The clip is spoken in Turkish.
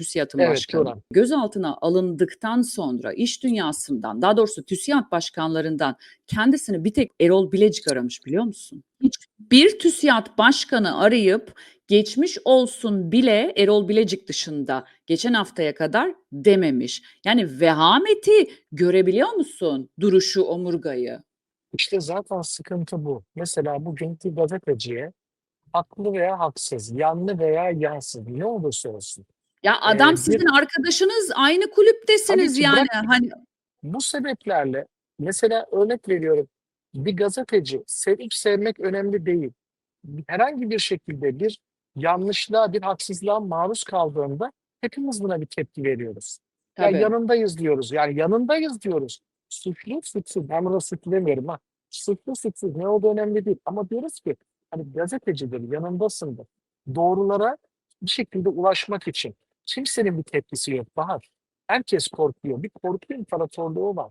TÜSİAD'ın Evet, başkanı. Turan. Gözaltına alındıktan sonra iş dünyasından, daha doğrusu TÜSİAD başkanlarından kendisini bir tek Erol Bilecik aramış biliyor musun? Hiçbir TÜSİAD başkanı arayıp geçmiş olsun bile Erol Bilecik dışında geçen haftaya kadar dememiş. Yani vehameti görebiliyor musun? Duruşu, omurgayı. İşte zaten sıkıntı bu. Mesela bugünkü gazeteciye haklı veya haksız, yanlı veya yansız ne olursa olsun. Ya adam bir- sizin arkadaşınız, aynı kulüptesiniz ki, yani. bırak- Hani Bu sebeplerle mesela örnek veriyorum bir gazeteci sevip sevmek önemli değil. Herhangi bir şekilde bir yanlışlığa, bir haksızlığa maruz kaldığında hepimiz buna bir tepki veriyoruz. Ya tabii. yanındayız diyoruz. Yani yanındayız diyoruz. Suçlu suçsuz. Ben burada suçlu demiyorum ha. Suçlu suçsuz ne olduğu önemli değil. Ama diyoruz ki hani gazetecidir, yanındasındır. Doğrulara bir şekilde ulaşmak için kimsenin bir tepkisi yok Bahar. Herkes korkuyor. Bir korku imparatorluğu var.